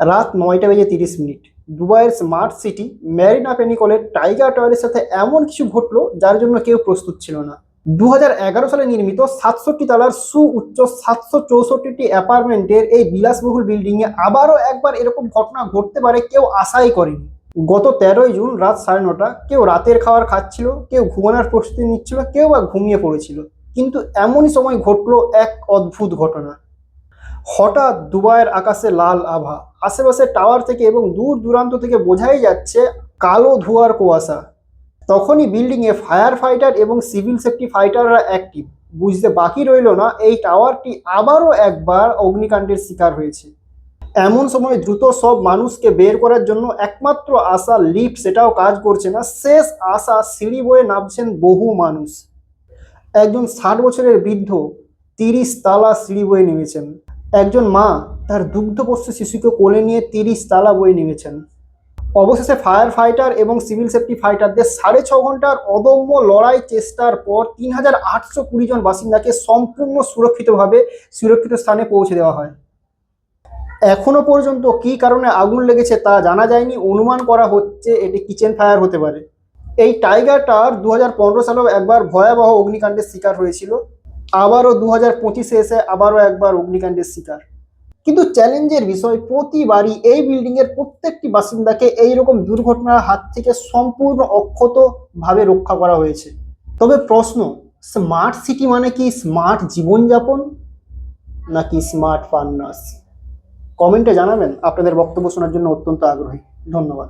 রাত নয়টা বেজে তিরিশ মিনিট। দুবাইয়ের স্মার্ট সিটি, ম্যারিনা পেনিকলের টাইগার টাওয়ারের সাথে এমন কিছু ঘটলো যার জন্য কেউ প্রস্তুত ছিল না। দু হাজার এগারো সালে নির্মিত সাতষট্টি তলার সুউচ্চ সাতশো চৌষট্টিটি অ্যাপার্টমেন্টের এই বিলাসবহুল বিল্ডিংয়ে আবারও একবার এরকম ঘটনা ঘটতে পারে কেউ আশাই করেনি। গত তেরোই জুন রাত সাড়ে নটা, কেউ রাতের খাবার খাচ্ছিল, কেউ ঘুমানোর প্রস্তুতি নিচ্ছিল, কেউ বা ঘুমিয়ে পড়েছিল। কিন্তু এমনই সময় ঘটলো এক অদ্ভুত ঘটনা। হঠাৎ দুবাইয়ের আকাশে লাল আভা। আশেপাশে টাওয়ার থেকে এবং দূর দূরান্ত থেকে বোঝাই যাচ্ছে কালো ধোঁয়ার কুয়াশা। তখনই বিল্ডিংয়ে ফায়ার ফাইটার এবং সিভিল সেফটি ফাইটাররা অ্যাক্টিভ। বুঝতে বাকি রইল না, এই টাওয়ারটি আবারও একবার অগ্নিকাণ্ডের শিকার হয়েছে। এমন সময় দ্রুত সব মানুষকে বের করার জন্য একমাত্র আশা লিফট, সেটাও কাজ করছে না। শেষ আশা সিঁড়ি বয়ে নামছেন বহু মানুষ। একজন ষাট বছরের বৃদ্ধ তিরিশ তালা সিঁড়ি বয়ে নেমেছেন। একজন মা তার দুগ্ধপোষ্য শিশুকে কোলে নিয়ে তিরিশ তালা বয়ে নেমেছেন অবশেষে ফায়ার ফাইটার এবং সিভিল সেফটি ফাইটারদের সাড়ে ছ ঘণ্টার অদম্য লড়াই চেষ্টার পর তিন হাজার আটশো কুড়ি জন বাসিন্দাকে সম্পূর্ণ সুরক্ষিতভাবে সুরক্ষিত স্থানে পৌঁছে দেওয়া হয়। এখনও পর্যন্ত কী কারণে আগুন লেগেছে তা জানা যায়নি। অনুমান করা হচ্ছে এটি কিচেন ফায়ার হতে পারে। এই টাইগার টাওয়ার দু হাজার পনেরো সালেও একবার ভয়াবহ অগ্নিকাণ্ডের শিকার হয়েছিল। আবারও দু হাজার পঁচিশে এসে আবারও একবার অগ্নিকাণ্ডের শিকার। কিন্তু চ্যালেঞ্জের বিষয়, প্রতিবারই এই বিল্ডিংয়ের প্রত্যেকটি বাসিন্দাকে এইরকম দুর্ঘটনার হাত থেকে সম্পূর্ণ অক্ষতভাবে রক্ষা করা হয়েছে। তবে প্রশ্ন স্মার্ট সিটি মানে কি স্মার্ট জীবনযাপন নাকি স্মার্ট ফার্নাস কমেন্টে জানাবেন। আপনাদের বক্তব্য শোনার জন্য অত্যন্ত আগ্রহী। ধন্যবাদ।